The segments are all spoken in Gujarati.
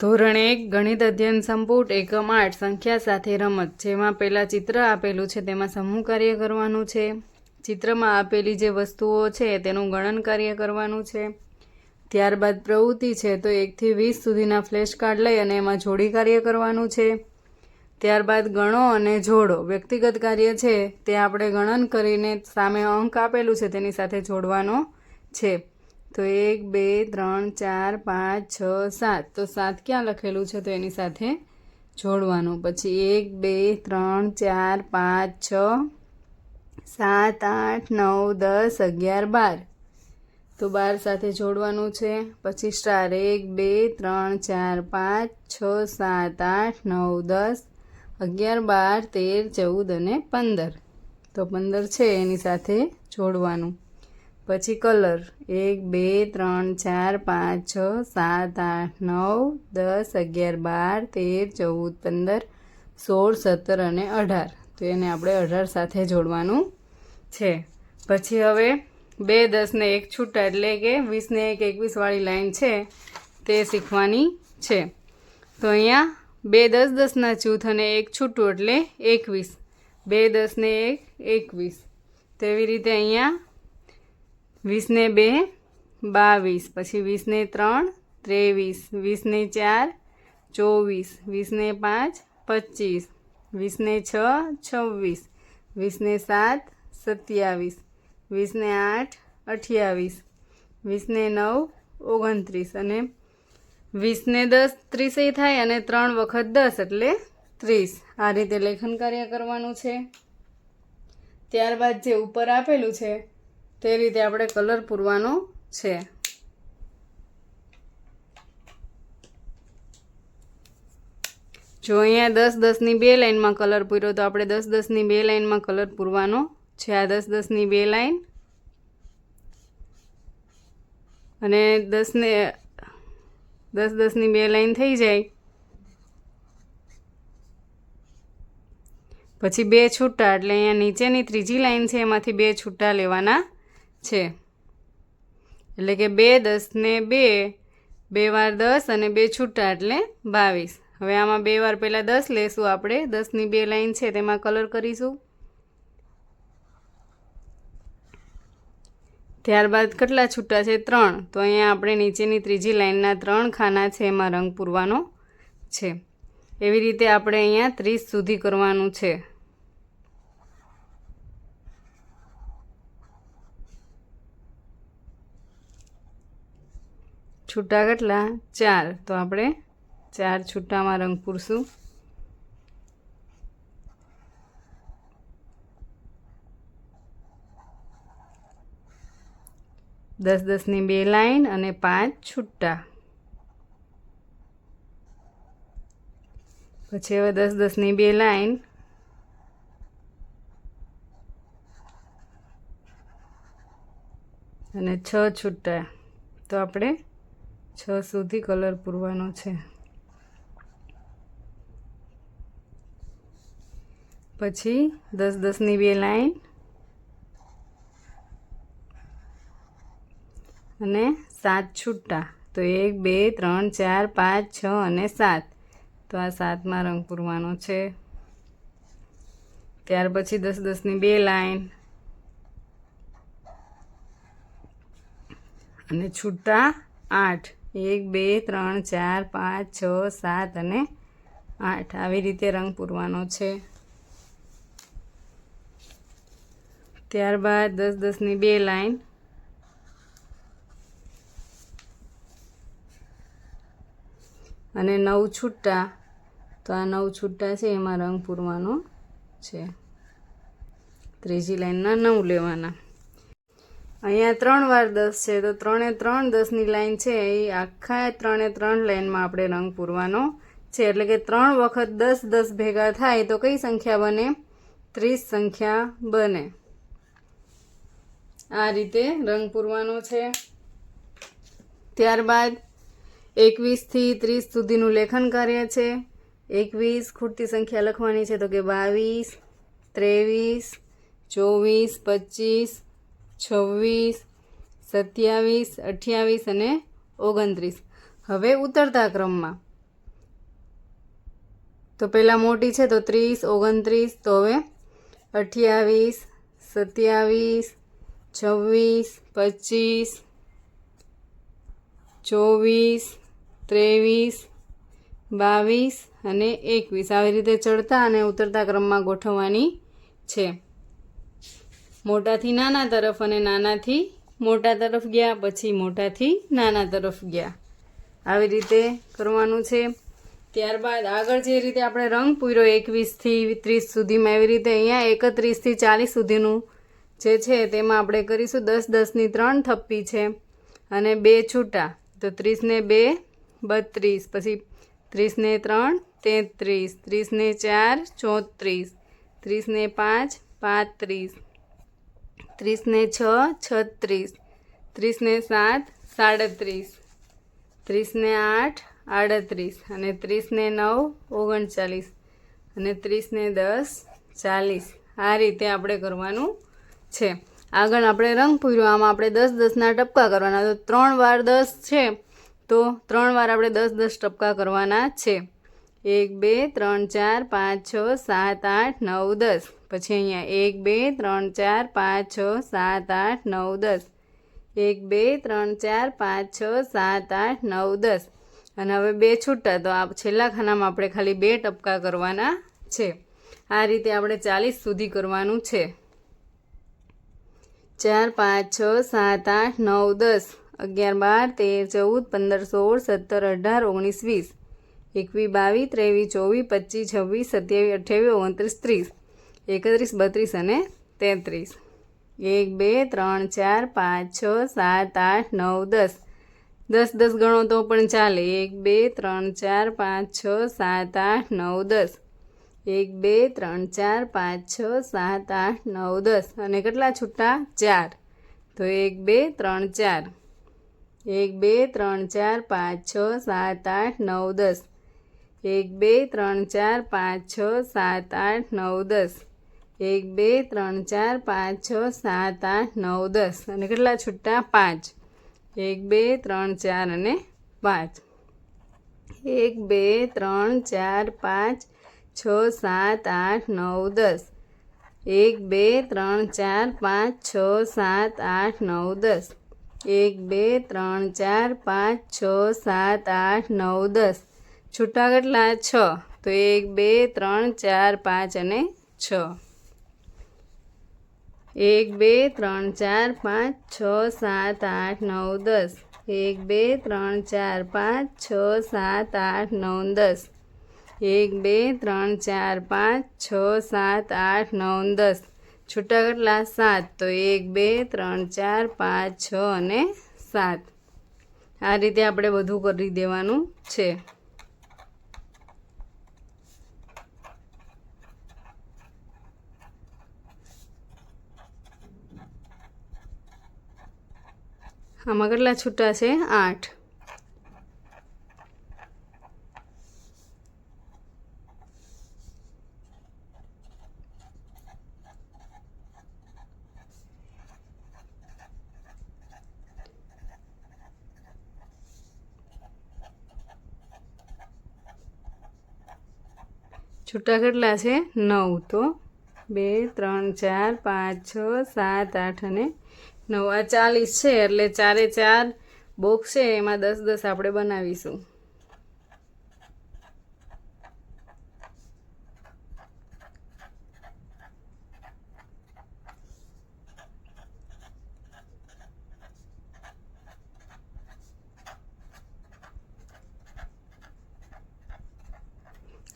ધોરણ એક, ગણિત અધ્યયન સંપુટ, એકમ આઠ, સંખ્યા સાથે રમત, જેમાં પહેલાં ચિત્ર આપેલું છે, તેમાં સમૂહ કાર્ય કરવાનું છે. ચિત્રમાં આપેલી જે વસ્તુઓ છે, તેનું ગણન કાર્ય કરવાનું છે. ત્યારબાદ પ્રવૃત્તિ છે, તો એકથી વીસ સુધીના ફ્લેશ કાર્ડ લઈ અને એમાં જોડી કાર્ય કરવાનું છે. ત્યારબાદ ગણો અને જોડો. વ્યક્તિગત કાર્ય છે, તે આપણે ગણન કરીને સામે અંક આપેલું છે, તેની સાથે જોડવાનો છે. તો એક, બે, ત્રણ, ચાર, પાંચ, છ, સાત. તો સાત ક્યાં લખેલું છે તો એની સાથે જોડવાનું. પછી એક, બે, ત્રણ, ચાર, પાંચ, છ, સાત, આઠ, નવ, દસ, અગિયાર, બાર. તો બાર સાથે જોડવાનું છે. પછી સ્ટાર એક, બે, ત્રણ, ચાર, પાંચ, છ, સાત, આઠ, નવ, દસ, અગિયાર, બાર, તેર, ચૌદ અને પંદર. તો પંદર છે એની સાથે જોડવાનું. પછી કલર. એક, બે, ત્રણ, ચાર, પાંચ, છ, સાત, આઠ, નવ, દસ, અગિયાર, બાર, તેર, ચૌદ, પંદર, સોળ, સત્તર અને અઢાર. તો એને આપણે અઢાર સાથે જોડવાનું છે. પછી હવે બે દસને એક છૂટા એટલે કે વીસને એક એકવીસવાળી લાઈન છે તે શીખવાની છે. તો અહીંયા બે, દસ દસના જૂથ અને એક છૂટું એટલે એકવીસ. બે દસને એક, એકવીસ. તેવી રીતે અહીંયા વીસને બે, બાવીસ. પછી વીસને ત્રણ, ત્રેવીસ. વીસને ચાર, ચોવીસ. વીસને પાંચ, પચીસ. વીસને છ, છવ્વીસ. વીસને સાત, સત્યાવીસ. વીસને આઠ, અઠ્યાવીસ. વીસને નવ, ઓગણત્રીસ. અને વીસને દસ, ત્રીસે થાય અને ત્રણ વખત દસ એટલે ત્રીસ. આ રીતે લેખન કાર્ય કરવાનું છે. ત્યારબાદ જે ઉપર આપેલું છે તે રીતે આપણે કલર પૂરવાનો છે. જો અહીંયા દસ દસની બે લાઈનમાં કલર પૂર્યો તો આપણે દસ દસની બે લાઈનમાં કલર પૂરવાનો છે. આ દસ દસની બે લાઈન અને દસને દસ દસની બે લાઈન થઈ જાય. પછી બે છૂટા એટલે અહીંયા નીચેની ત્રીજી લાઈન છે, એમાંથી બે છૂટા લેવાના છે. એટલે કે બે દસને બે બે વાર દસ અને બે છૂટા એટલે બાવીસ. હવે આમાં બે વાર પહેલાં દસ લેશું આપણે. દસની બે લાઈન છે તેમાં કલર કરીશું. ત્યારબાદ કેટલા છૂટા છે? ત્રણ. તો અહીંયા આપણે નીચેની ત્રીજી લાઈનના ત્રણ ખાના છે એમાં રંગ પૂરવાનો છે. એવી રીતે આપણે અહીંયા ત્રીસ સુધી કરવાનું છે. છૂટા કેટલા? ચાર. તો આપણે ચાર છૂટામાં રંગ પૂરશું. દસ દસની બે લાઈન અને પાંચ છૂટા. પછી હવે દસ દસની બે લાઈન. અને છ છૂટા. તો આપણે છ સુધી કલર પૂરવાનો છે. પછી દસ દસની બે લાઈન. અને સાત છૂટા. તો એક, બે, ત્રણ, ચાર, પાંચ, છ અને સાત. તો આ સાતમાં રંગ પૂરવાનો છે. ત્યાર પછી દસ દસની બે લાઈન. અને છૂટા આઠ. એક, બે, ત્રણ, ચાર, પાંચ, છ, સાત અને આઠ. આવી રીતે રંગ પૂરવાનો છે. ત્યારબાદ દસ, દસની બે લાઈન. અને નવ છૂટા. તો આ નવ છૂટા છે, એમાં રંગ પૂરવાનો છે. ત્રીજી લાઈનના નવ લેવાના. અહીંયા ત્રણ વાર દસ છે, તો ત્રણે ત્રણ દસની લાઈન છે, એ આખા ત્રણે ત્રણ લાઈનમાં આપણે રંગ પૂરવાનો છે. એટલે કે ત્રણ વખત દસ દસ ભેગા થાય તો કઈ સંખ્યા બને? ત્રીસ સંખ્યા બને. આ રીતે રંગ પૂરવાનો છે. ત્યારબાદ એકવીસથી ત્રીસ સુધીનું લેખન કાર્ય છે. એકવીસ ખૂટતી સંખ્યા લખવાની છે તો કે બાવીસ, ત્રેવીસ, ચોવીસ, પચીસ છવ્વીસ, સત્યાવીસ, અઠ્યાવીસ અને ઓગણત્રીસ. હવે ઉતરતા ક્રમમાં. તો પહેલાં મોટી છે તો ત્રીસ, ઓગણત્રીસ, તો હવે અઠ્યાવીસ, સત્યાવીસ, છવ્વીસ, પચીસ, ચોવીસ, ત્રેવીસ, બાવીસ અને એકવીસ. આવી રીતે ચડતા અને ઉતરતા ક્રમમાં ગોઠવવાની છે. મોટાથી નાના તરફ અને નાનાથી મોટા તરફ ગયા, પછી મોટાથી નાના તરફ ગયા. આવી રીતે કરવાનું છે. ત્યારબાદ આગળ જે રીતે આપણે રંગ પૂર્યો એકવીસથી ત્રીસ સુધીમાં, એવી રીતે અહીંયા એકત્રીસથી ચાલીસ સુધીનું જે છે તેમાં આપણે કરીશું. દસ દસની ત્રણ થપ્પી છે અને બે છૂટા. તો ત્રીસને બે, બત્રીસ. પછી ત્રીસને ત્રણ, તેત્રીસ. ત્રીસને ચાર, ચોત્રીસ. ત્રીસને પાંચ, પાંત્રીસ. ત્રીસને છ, છત્રીસ. ત્રીસને સાત, સાડત્રીસ. ત્રીસને આઠ, આડત્રીસ. અને ત્રીસને નવ, ઓગણચાલીસ. અને ત્રીસને દસ, ચાલીસ. આ રીતે આપણે કરવાનું છે. આગળ આપણે રંગ પૂર્યો. આમાં આપણે દસ, દસના ટપકા કરવાના. તો ત્રણ વાર દસ છે. તો ત્રણ વાર આપણે દસ દસ ટપકા કરવાના છે. એક, બે, ત્રણ, ચાર, પાંચ, છ, સાત, આઠ, નવ, દસ. પછી અહીંયા એક, બે, ત્રણ, ચાર, પાંચ, છ, સાત, આઠ, નવ, દસ. એક, બે, ત્રણ, ચાર, પાંચ, છ, સાત, આઠ, નવ, દસ. અને હવે બે છૂટા, તો આ છેલ્લા ખાનામાં આપણે ખાલી બે ટપકા કરવાના છે. આ રીતે આપણે ચાલીસ સુધી કરવાનું છે. ચાર, પાંચ, છ, સાત, આઠ, નવ, દસ. અગિયાર, બાર, તેર, ચૌદ, પંદર, સોળ, સત્તર, અઢાર, ઓગણીસ, વીસ. એકવીસ, બાવીસ, ત્રેવીસ, ચોવીસ, પચીસ, છવ્વીસ, સત્યાવીસ, અઠ્યાવીસ, ઓગણત્રીસ, ત્રીસ. એકત્રીસ, બત્રીસ અને તેત્રીસ. એક, બે, ત્રણ, ચાર, પાંચ, છ, સાત, આઠ, નવ, દસ. દસ દસ ગણો તો પણ ચાલે. એક, બે, ત્રણ, ચાર, પાંચ, છ, સાત, આઠ, નવ, દસ. એક, બે, ત્રણ, ચાર, પાંચ, છ, સાત, આઠ, નવ, દસ. અને કેટલા છૂટા? ચાર. તો એક, બે, ત્રણ, ચાર. એક, બે, ત્રણ, ચાર, પાંચ, છ, સાત, આઠ, નવ, દસ. એક, બે, ત્રણ, ચાર, પાંચ, છ, સાત, આઠ, નવ, દસ. એક, બે, ત્રણ, ચાર, પાંચ, છ, સાત, આઠ, નવ, દસ. અને કેટલા છૂટા? પાંચ. એક, બે, ત્રણ, ચાર અને પાંચ. એક, બે, ત્રણ, ચાર, પાંચ, છ, સાત, આઠ, નવ, દસ. એક, બે, ત્રણ, ચાર, પાંચ, છ, સાત, આઠ, નવ, દસ. એક, બે, ત્રણ, ચાર, પાંચ, છ, સાત, આઠ, નવ, દસ. છૂટા કેટલા? છ. તો એક, બે, ત્રણ, ચાર, પાંચ અને છ. એક, બે, ત્રણ, ચાર, પાંચ, છ, સાત, આઠ, નવ, દસ. એક, બે, ત્રણ, ચાર, પાંચ, છ, સાત, આઠ, નવ, દસ. એક, બે, ત્રણ, ચાર, પાંચ, છ, સાત, આઠ, નવ, દસ. છૂટા કેટલા? સાત. તો એક, બે, ત્રણ, ચાર, પાંચ, છ અને સાત. આ રીતે આપણે બધું કરી દેવાનું છે. આમાં કેટલા છૂટા છે આઠ છૂટા કેટલા છે નવ તો બે ત્રણ ચાર પાંચ છ સાત આઠ અને નવ ચાલીસ છે એટલે ચારે ચાર બોક્સ છે, એમાં દસ દસ આપણે બનાવીશું.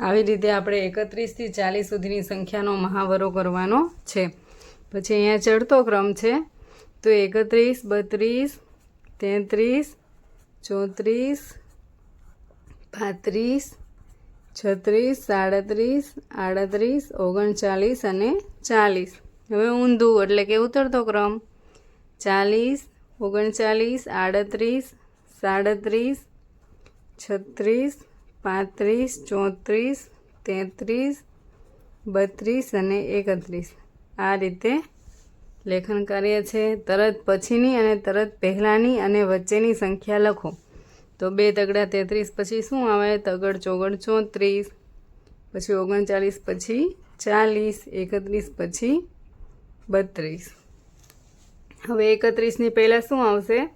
આવી રીતે આપણે એકત્રીસથી ચાલીસ સુધીની સંખ્યાનો મહાવરો કરવાનો છે. પછી અહીંયા ચડતો ક્રમ છે. તો એકત્રીસ, બત્રીસ, તેત્રીસ, ચોત્રીસ, પાંત્રીસ, છત્રીસ, સાડત્રીસ, આડત્રીસ, ઓગણચાલીસ અને ચાલીસ. હવે ઊંધું એટલે કે ઉતરતો ક્રમ. ચાલીસ, ઓગણચાલીસ, આડત્રીસ, સાડત્રીસ, છત્રીસ, પાંત્રીસ, ચોત્રીસ, તેત્રીસ, બત્રીસ અને એકત્રીસ. આ રીતે લેખન કાર્ય છે. તરત પછીની અને તરત પહેલાંની અને વચ્ચેની સંખ્યા લખો. તો બે તગડા તેત્રીસ, પછી શું આવે? તગડ ચોગડ ચોત્રીસ, પછી ઓગણચાલીસ, પછી ચાલીસ, એકત્રીસ, પછી બત્રીસ. હવે એકત્રીસની પહેલાં શું આવશે?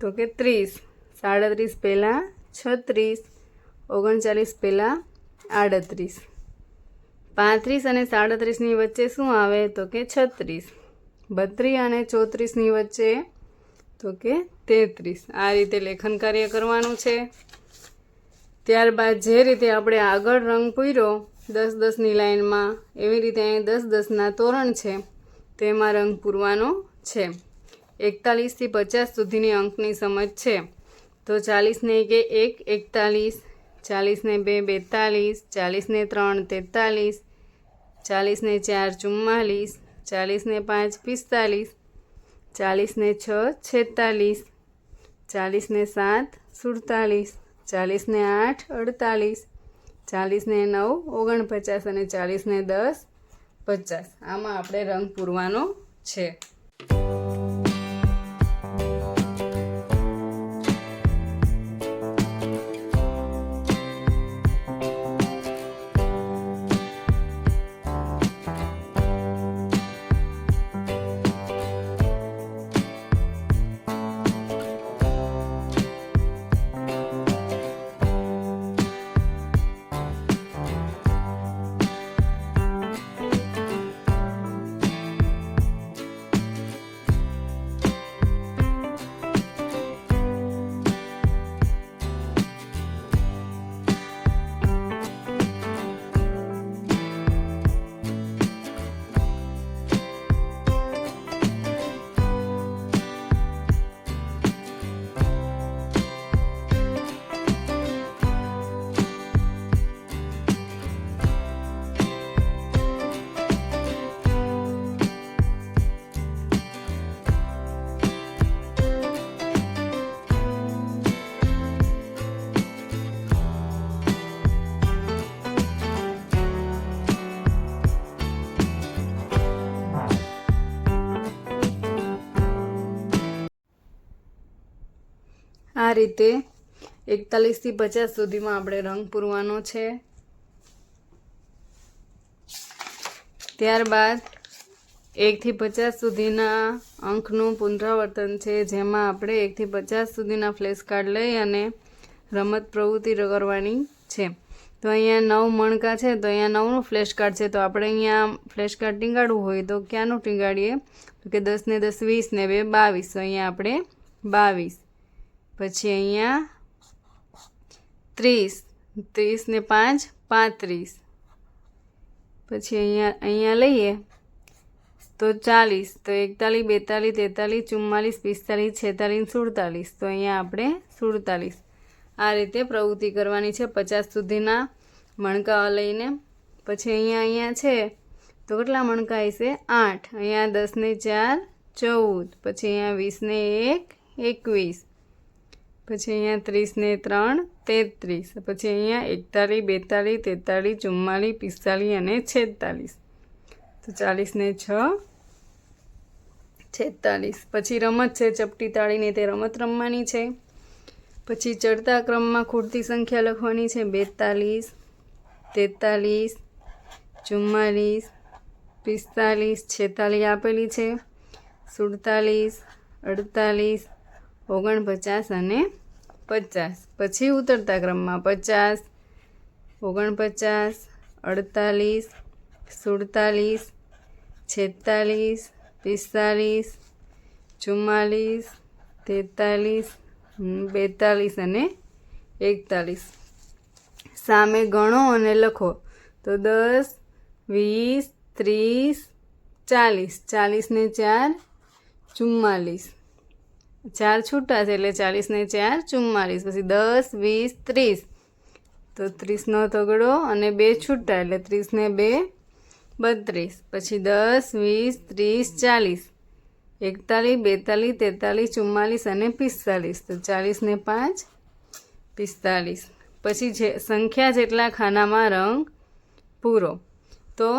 તો કે ત્રીસ. સાડત્રીસ પહેલાં છત્રીસ, ઓગણચાલીસ પહેલાં આડત્રીસ. પાંત્રીસ અને સાડત્રીસની વચ્ચે શું આવે? તો કે છત્રીસ. બત્રીસ અને ચોત્રીસની વચ્ચે, તો કે તેત્રીસ. આ રીતે લેખન કાર્ય કરવાનું છે. ત્યારબાદ જે રીતે આપણે આગળ રંગ પૂર્યો, દસ દસની લાઇનમાં, એવી રીતે અહીં દસ દસના તોરણ છે, તેમાં રંગ પૂરવાનો છે. એકતાલીસથી પચાસ સુધીની અંકની સમજ છે. તો ચાલીસને કે એક, એકતાલીસ, ચાલીસને બે, બેતાલીસ, ચાલીસને ત્રણ, તેતાલીસ, ચાલીસને ચાર, ચુમ્માલીસ ચાલીસને પાંચ પિસ્તાલીસ, ચાલીસને છ છેતાલીસ, ચાલીસને સાત સુડતાલીસ, ચાલીસને આઠ અડતાલીસ, ચાલીસને નવ ઓગણપચાસ અને ચાલીસને દસ પચાસ. આમાં આપણે રંગ પૂરવાનો છે. રીતે એકતાલીસથી પચાસ સુધીમાં આપણે રંગ પૂરવાનો છે. ત્યારબાદ એકથી પચાસ સુધીના અંકનું પુનરાવર્તન છે, જેમાં આપણે એકથી પચાસ સુધીના ફ્લેશ કાર્ડ લઈ અને રમત પ્રવૃત્તિ કરવાની છે. તો અહીંયા નવ મણકા છે, તો અહીંયા નવનું ફ્લેશ કાર્ડ છે, તો આપણે અહીંયા ફ્લેશ કાર્ડ ટીંગાડવું હોય તો ક્યાંનું ટીંગાડીએ? તો કે દસ ને દસ વીસ ને બે, બાવીસ. તો અહીંયા આપણે બાવીસ. પછી અહીંયા ત્રીસ. ત્રીસ ને પાંચ, પાંત્રીસ. પછી અહીંયા અહીંયા લઈએ તો ચાલીસ. તો એકતાલીસ, બેતાલીસ, તેતાલીસ, ચુમ્માલીસ, પિસ્તાલીસ, છેતાલીસ, સુડતાલીસ. તો અહીંયા આપણે સુડતાલીસ. આ રીતે પ્રવૃત્તિ કરવાની છે પચાસ સુધીના મણકાઓ લઈને. પછી અહીંયા અહીંયા છે તો કેટલા મણકા હશે? આઠ. અહીંયા દસને ચાર, ચૌદ. પછી અહીંયા વીસને એક, એકવીસ. પછી અહીંયા ત્રીસને ત્રણ, તેત્રીસ. પછી અહીંયા એકતાલીસ, બેતાલીસ, તેતાલીસ, ચુમ્માલીસ, પિસ્તાલીસ અને છેતાલીસ. તો ચાલીસને છ, છેતાલીસ. પછી રમત છે, ચપટી તાળીને તે રમત રમવાની છે. પછી ચડતા ક્રમમાં ખૂટતી સંખ્યા લખવાની છે, બેતાલીસ, તેતાલીસ, ચુમ્માલીસ, પિસ્તાલીસ, છેતાલીસ આપેલી છે. સુડતાલીસ, અડતાલીસ ઓગણપચાસ અને પચાસ. પછી ઉતરતા ક્રમમાં પચાસ, ઓગણપચાસ, અડતાલીસ, સુડતાલીસ, છેતાલીસ, પિસ્તાલીસ, ચુમ્માલીસ, તેતાલીસ, બેતાલીસ અને એકતાલીસ. સામે ગણો અને લખો. તો દસ, વીસ, ત્રીસ, ચાલીસ. ચાલીસને ચાર, ચુમ્માલીસ. ચાર છૂટા છે એટલે ચાલીસને ચાર ચુમ્માલીસ પછી દસ, વીસ, ત્રીસ. તો ત્રીસનો તગડો અને બે છૂટા એટલે ત્રીસને બે, બત્રીસ. પછી દસ, વીસ, ત્રીસ, ચાલીસ. એકતાલીસ, બેતાલીસ, તેતાલીસ ચુમ્માલીસ અને પિસ્તાલીસ. તો ચાલીસને પાંચ, પિસ્તાલીસ. પછી જે સંખ્યા જેટલા ખાનામાં રંગ પૂરો. તો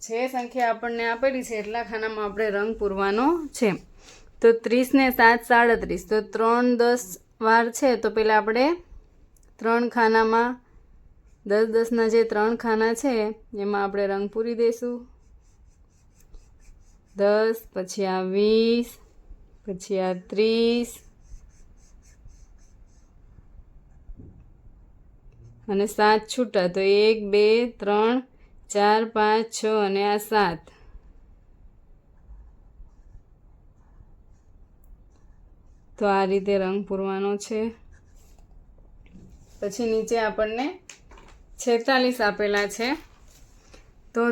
જે સંખ્યા આપણને આપેલી છે એટલા ખાનામાં આપણે રંગ પૂરવાનો છે. તો ત્રીસને સાત, સાડત્રીસ. તો ત્રણ, દસ વાર છે, તો પહેલાં આપણે ત્રણ ખાનામાં દસ, દસના જે ત્રણ ખાના છે, એમાં આપણે રંગ પૂરી દઈશું. દસ, પછી આ વીસ, પછી આ ત્રીસ, અને સાત છૂટા. તો એક, બે, ત્રણ, ચાર, પાંચ, છ અને આ સાત. તો આ રીતે રંગ પૂરવાનો છે. પછી નીચે આપણને છેતાલીસ આપેલા છે. તો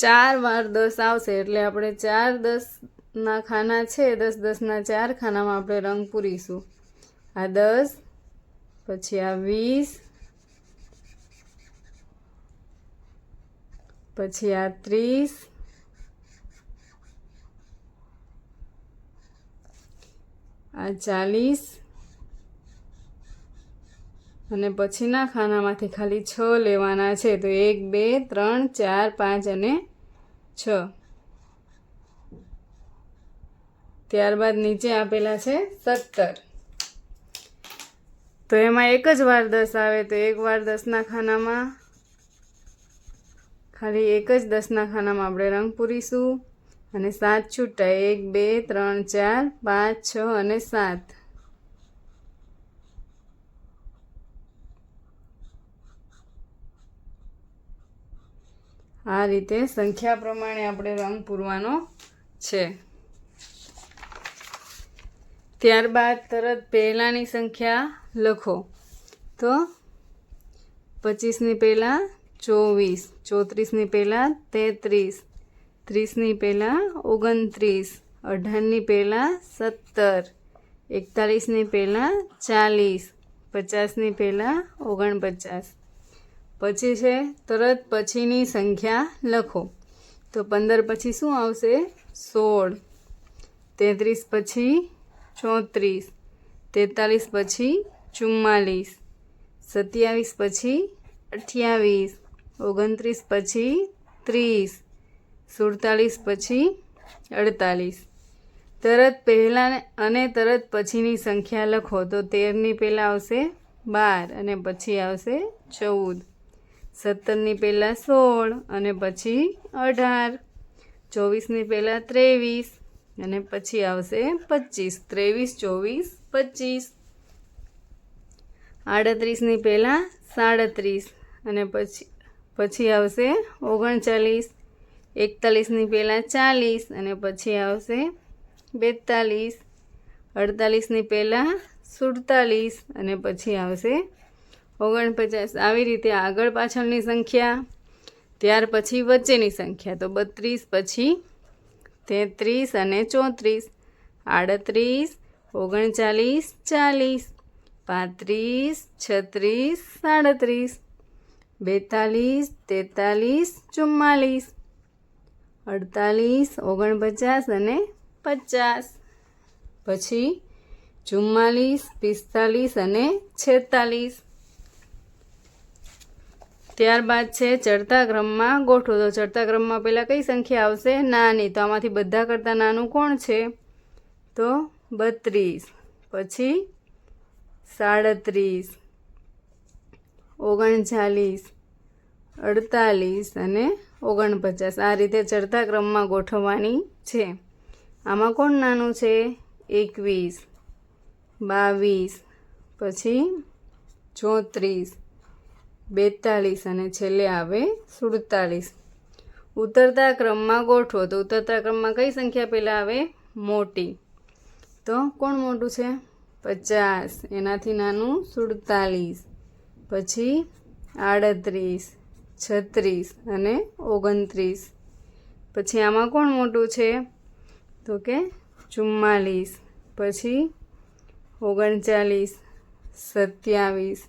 ચાર વાર દસ આવશે એટલે આપણે ચાર દસના ખાના છે, દસ દસના ચાર ખાનામાં આપણે રંગ પૂરીશું. આ દસ, પછી આ વીસ, પછી આ ત્રીસ આ ચાલીસ. અને પછીના ખાનામાંથી ખાલી છ લેવાના છે. તો એક, બે, ત્રણ, ચાર, પાંચ અને છ. ત્યારબાદ નીચે આપેલા છે સત્તર. તો એમાં એક જ વાર દસ આવે. તો એક વાર દસના ખાનામાં ખાલી એક જ દસના ખાનામાં આપણે રંગ પૂરીશું. અને સાત છૂટા, એક, બે, ત્રણ, ચાર, પાંચ, છ અને સાત. આ રીતે સંખ્યા પ્રમાણે આપણે રંગ પૂરવાનો છે. ત્યારબાદ તરત પહેલાંની સંખ્યા લખો. તો પચીસની પહેલાં ચોવીસ, ચોત્રીસની પહેલાં તેત્રીસ ત્રીસની પહેલાં, ઓગણત્રીસ. અઢારની પહેલાં, સત્તર. એકતાલીસની પહેલાં, ચાલીસ. પચાસની પહેલાં, ઓગણપચાસ. પછી છે, તરત પછીની સંખ્યા લખો. તો પંદર પછી શું આવશે? સોળ. તેત્રીસ પછી ચોત્રીસ. તેતાલીસ પછી ચુમ્માલીસ સત્યાવીસ પછી અઠ્યાવીસ. ઓગણત્રીસ પછી ત્રીસ. સુડતાલીસ પછી અડતાલીસ. તરત પહેલાં અને તરત પછીની સંખ્યા લખો તો તેરની પહેલાં આવશે બાર અને પછી આવશે ચૌદ. સત્તરની પહેલાં સોળ અને પછી અઢાર. ચોવીસની પહેલાં ત્રેવીસ અને પછી આવશે પચીસ. ત્રેવીસ, ચોવીસ, પચીસ. આડત્રીસની પહેલાં સાડત્રીસ અને પછી પછી આવશે ઓગણચાલીસ. એકતાલીસની પહેલાં ચાલીસ અને પછી આવશે બેતાલીસ. અડતાલીસની પહેલાં સુડતાલીસ અને પછી આવશે ઓગણપચાસ. આવી રીતે આગળ પાછળની સંખ્યા, ત્યાર પછી વચ્ચેની સંખ્યા. તો બત્રીસ, પછી તેત્રીસ અને ચોત્રીસ. આડત્રીસ, ઓગણચાલીસ, ચાલીસ. પાંત્રીસ, છત્રીસ, સાડત્રીસ. બેતાલીસ, તેતાલીસ, ચુમ્માલીસ. અડતાલીસ, ઓગણપચાસ અને પચાસ. પછી ચુમ્માલીસ, પિસ્તાલીસ અને છેતાલીસ. ત્યારબાદ છે ચડતા ક્રમમાં ગોઠવો. તો ચડતા ક્રમમાં પહેલાં કઈ સંખ્યા આવશે? નાની. તો આમાંથી બધા કરતાં નાનું કોણ છે? તો બત્રીસ. પછી સાડત્રીસ, ઓગણચાલીસ, અડતાલીસ અને ઓગણપચાસ. આ રીતે ચડતા ક્રમમાં ગોઠવવાની છે. આમાં કોણ નાનું છે? એકવીસ, બાવીસ, પછી ચોત્રીસ, બેતાલીસ અને છેલ્લે આવે સુડતાલીસ. ઉતરતા ક્રમમાં ગોઠવો. તો ઉતરતા ક્રમમાં કઈ સંખ્યા પહેલાં આવે? મોટી. તો કોણ મોટું છે? પચાસ. એનાથી નાનું સુડતાલીસ. પછી આડત્રીસ. છત્રીસ અને ઓગણત્રીસ. પછી આમાં કોણ મોટું છે? તો કે ચુમ્માલીસ. પછી ઓગણચાલીસ, સત્યાવીસ,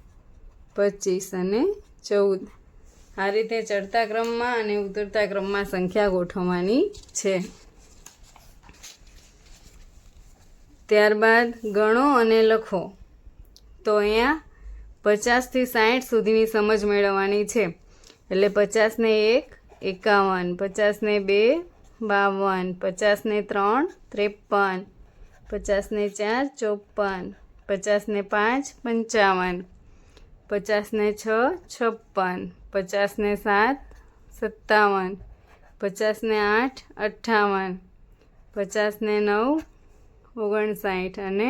પચીસ અને ચૌદ. આ રીતે ચડતા ક્રમમાં અને ઉતરતા ક્રમમાં સંખ્યા ગોઠવવાની છે. ત્યારબાદ ગણો અને લખો. તો અહીંયા પચાસથી સાઠ સુધીની સમજ મેળવવાની છે. એટલે પચાસને એક એકાવન પચાસને બે બાવન પચાસને ત્રણ ત્રેપન પચાસને ચાર ચોપન પચાસને પાંચ પંચાવન પચાસને છ છપ્પન પચાસને સાત સત્તાવન પચાસને આઠ અઠ્ઠાવન પચાસને નવ ઓગણસાઠ અને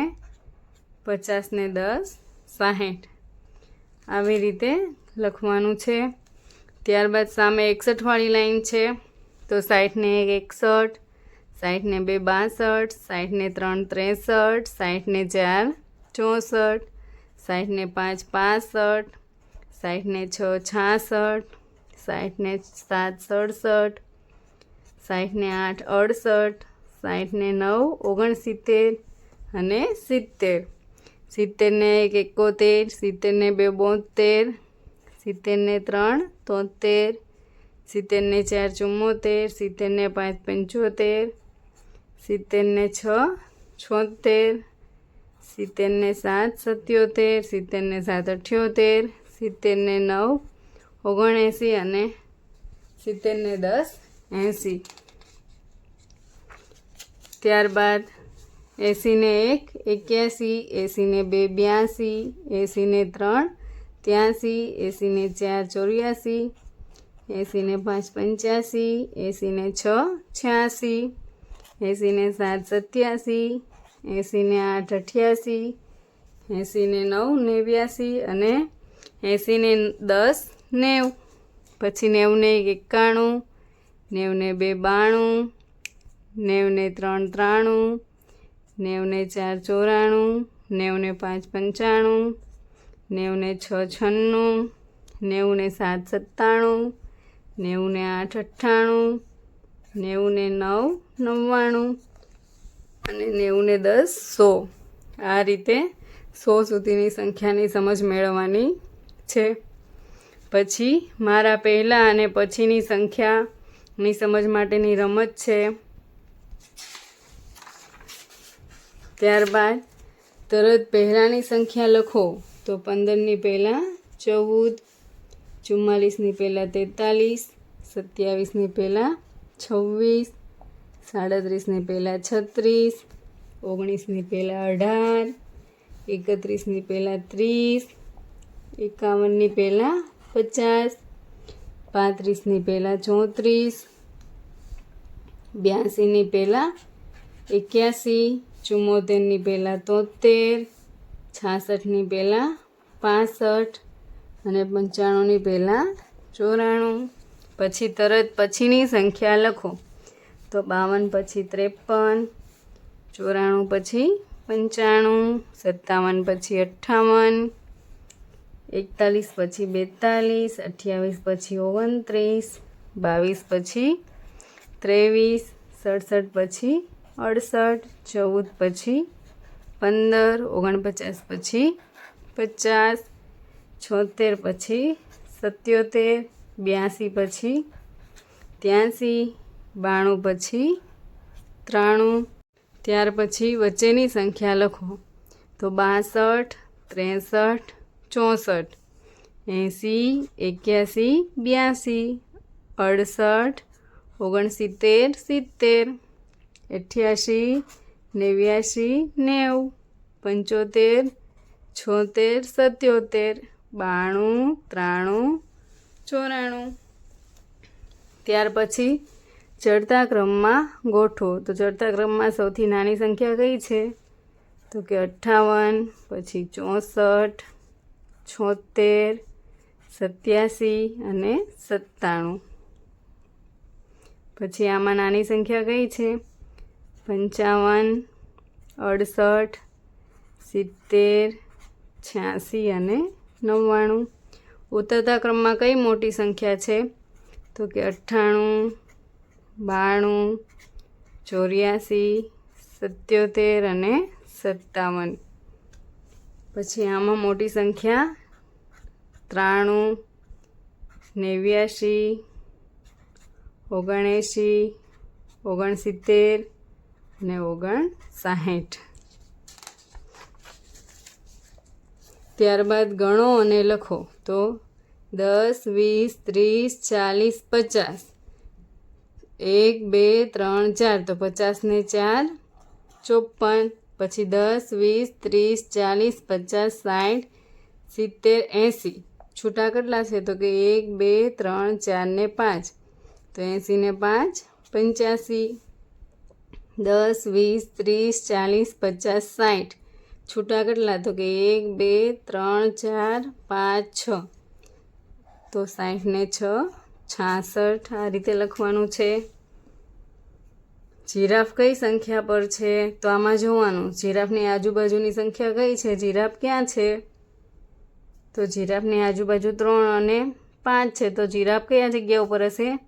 પચાસને દસ સાહીઠ આવી રીતે લખવાનું છે ત્યારબાદ સામે એકસઠવાળી લાઈન છે. તો સાઠને એક એકસઠ સાઠને બે બાસઠ સાઠને ત્રણ ત્રેસઠ સાઠને ચાર ચોસઠ સાઠને પાંચ પાસઠ સાઠને છ છાસઠ સાઠને સાત સડસઠ સાઠને આઠ અડસઠ સાઠને નવ ઓગણસિત્તેર અને સિત્તેર. સિત્તેરને એક એકોતેર, સિત્તેરને બે બોતેર સિત્તેરને ત્રણ, તોતેર, સિત્તેરને ચાર, ચુમ્મોતેર, સિત્તેરને પાંચ, પંચોતેર, સિત્તેરને છ, છોતેર, સિત્તેરને સાત, સત્યોતેર, સિત્તેરને સાત, અઠ્યોતેર, સિત્તેરને નવ, ઓગણએંસી અને સિત્તેરને દસ, એંસી. ત્યારબાદ એંસીને એક, એક્યાસી, એંસીને બે, બ્યાસી, એંસીને ત્રણ ત્યાંસી, એંસીને ચાર ચોર્યાસી, એંસીને પાંચ પંચ્યાસી, એંસીને છ છ્યાસી, એંસીને સાત સત્યાસી, એંસીને આઠ અઠ્યાસી, એંસીને નવ નેવ્યાસી અને એંસીને દસ નેવ. પછી નેવને એક એકાણું, નેવને બે બાણું, નેવને ત્રણ ત્રાણું, નેવને ચાર ચોરાણું, નેવને પાંચ પંચાણું નેવને છ છન્નું, નેવુંને સાત સત્તાણું, નેવુંને આઠ અઠ્ઠાણું, નેવુંને નવ નવ્વાણું અને નેવુંને દસ સો. આ રીતે સો સુધીની સંખ્યાની સમજ મેળવવાની છે. પછી મારા પહેલાં અને પછીની સંખ્યાની સમજ માટેની રમત છે. ત્યારબાદ તરત પહેલાંની સંખ્યા લખો. તો પંદરની પહેલાં ચૌદ, ચુમ્માલીસની પહેલાં તેતાલીસ, સત્યાવીસની પહેલાં છવ્વીસ, સાડત્રીસની પહેલાં છત્રીસ, ઓગણીસની પહેલાં અઢાર, એકત્રીસની પહેલાં ત્રીસ, એકાવનની પહેલાં પચાસ, પાંત્રીસની પહેલાં ચોત્રીસ, બ્યાસીની પહેલાં એક્યાસી, ચુમ્મોતેરની પહેલાં તોતેર છાસઠની પહેલાં, પાસઠ અને પંચાણુંની પહેલાં, ચોરાણું. પછી તરત પછીની સંખ્યા લખો. તો બાવન પછી ત્રેપન, ચોરાણું પછી પંચાણું, સત્તાવન પછી અઠ્ઠાવન, એકતાલીસ પછી બેતાલીસ, અઠ્યાવીસ પછી ઓગણત્રીસ, બાવીસ પછી ત્રેવીસ, સડસઠ પછી અડસઠ, ચૌદ પછી પંદર, ઓગણપચાસ પછી પચાસ, છોતેર પછી સત્યોતેર, બ્યાસી પછી ત્યાંસી, બાણું પછી ત્રાણું, ત્યાર પછી વચ્ચેની સંખ્યા લખો. તો બાસઠ, ત્રેસઠ, ચોસઠ, એંસી, એક્યાસી, બ્યાસી, અડસઠ, ઓગણસિત્તેર, સિત્તેર, અઠ્યાસી નેવ્યાસી નેવું, પંચોતેર, છોતેર, સત્યોતેર, બાણું, ત્રાણું, ચોરાણું. ત્યાર પછી ચડતા ક્રમમાં ગોઠવો. તો ચડતા ક્રમમાં સૌથી નાની સંખ્યા કઈ છે? તો કે અઠ્ઠાવન, પછી ચોસઠ, છોતેર, સત્યાસી અને સત્તાણું. પછી આમાં નાની સંખ્યા કઈ છે? પંચાવન, અડસઠ, સિત્તેર, છ્યાસી અને નવ્વાણું. ઉતરતા ક્રમમાં કઈ મોટી સંખ્યા છે? તો કે અઠ્ઠાણું, બાણું, ચોર્યાસી, સત્યોતેર અને સત્તાવન. પછી આમાં મોટી સંખ્યા ત્રાણું, નેવ્યાશી, ઓગણએંશી, ઓગણસિત્તેર અને સાહીઠ. ત્યારબાદ ગણો અને લખો તો દસ, વીસ, ત્રીસ, ચાલીસ, પચાસ. એક, બે, ત્રણ, ચાર. તો પચાસને ચાર ચોપન પછી દસ, વીસ, ત્રીસ, ચાલીસ, પચાસ સાઠ સિત્તેર, એંસી. છૂટા કેટલા છે? તો કે એક, બે, ત્રણ, ચાર ને પાંચ. તો એંસી ને પાંચ, પંચ્યાસી. દસ, વીસ, ત્રીસ, ચાલીસ, પચાસ સાઠ છૂટા કેટલા? તો કે એક, બે, ત્રણ, ચાર, પાંચ, છ. તો સાઠને છ, છાસઠ. આ રીતે લખવાનું છે. જીરાફ કઈ સંખ્યા પર છે? તો આમાં જોવાનું. જીરાફની આજુબાજુની સંખ્યા કઈ છે? જીરાફ ક્યાં છે? તો જીરાફની આજુબાજુ ત્રણ અને પાંચ છે. તો જીરાફ કયા જગ્યા ઉપર હશે?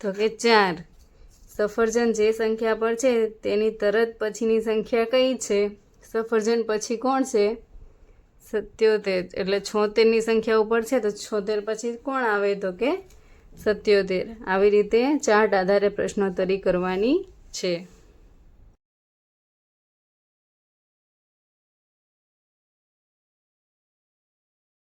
તો કે ચાર. સફરજન જે સંખ્યા પર છે, તેની તરત પછીની સંખ્યા કઈ છે? સફરજન પછી કોણ છે? સત્યોતેર, એટલે છોતેરની સંખ્યા ઉપર છે, તો છોતેર પછી કોણ આવે? તો કે સત્યોતેર. આવી રીતે ચાર્ટ આધારે પ્રશ્નોત્તરી કરવાની છે.